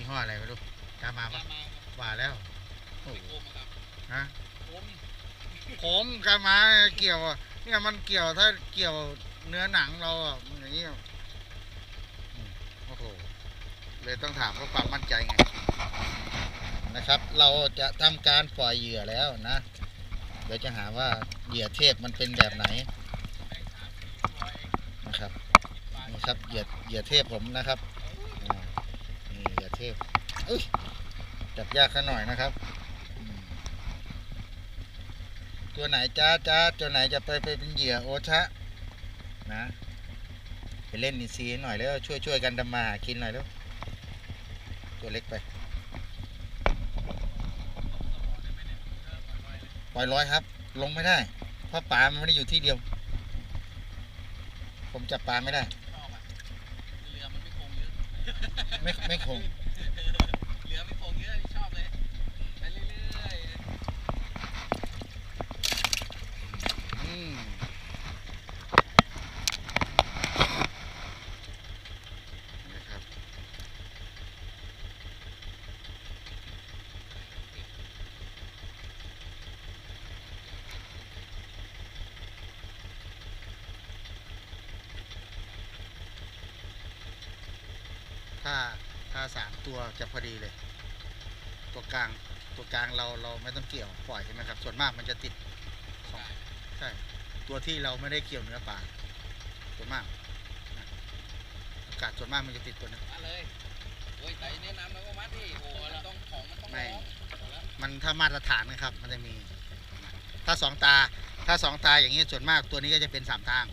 ยี่ห้ออะไรไม่รู้ตามมาปะตามมาครับว่าแล้วโอ้ไม่โกงครับฮะผมผมกามาเกี่ยวอะเนี่ยมันเกี่ยวถ้าเกี่ยวเนื้อหนังเราอะมันอย่างนี้อืมโอ้โหเลยต้องถามเพื่อความมั่นใจไงนะครับ เราจะทำการปล่อยเหยื่อแล้วนะ เดี๋ยวจะหาว่าเหยื่อเทพมันเป็นแบบไหนนะครับนี่ครับเหยื่อเหยื่อเทพผมนะครับอ่านี่ เหยื่อเทพเอ้ยจับยากขน่อยนะครับอืมตัวไหนจ้าจ้าตัวไหนจะไปไปเป็นเหยื่อโอชะนะไปเล่นนิซีหน่อยแล้วช่วยช่วยกันทำมาหากินหน่อยแล้วตัวเล็กไปปล่อยร้อยครับ ลงไม่ได้ เพราะปลามันไม่ได้อยู่ที่เดียว ผมจับปลาไม่ได้ชอบอะเรือมันไม่โคงเยอะไม่ไม่คง เรือไม่โคงเยอะนี่ชอบเลย ไปเรื่อย อืมนะครับ ถ้าถ้าสามตัวจะพอดีเลย ตัวกลางตัวกลางเราเราไม่ต้องเกี่ยวปล่อยใช่ไหมครับ ส่วนมากมันจะติดสองใช่ตัวที่เราไม่ได้เกี่ยวเนื้อปลาส่วนมากนะอากาศส่วนมากมันจะติดตัวนั้นๆมาเลยโอ้ยแต่แนะนำแล้วก็มัดดิโอ้มันต้องของมันต้องไม่ร้องแล้วมันถ้ามาตรฐานนะครับ มันจะมี ถ้าสองตาถ้าสองตาอย่างนี้ส่วนมากตัวนี้ก็จะเป็นสามทาง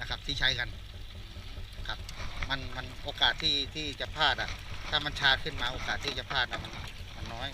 นะครับที่ใช้กันครับ มันมันโอกาสที่ที่จะพลาดอะ ถ้ามันชาขึ้นมาโอกาสที่จะพลาดอะมันมันน้อย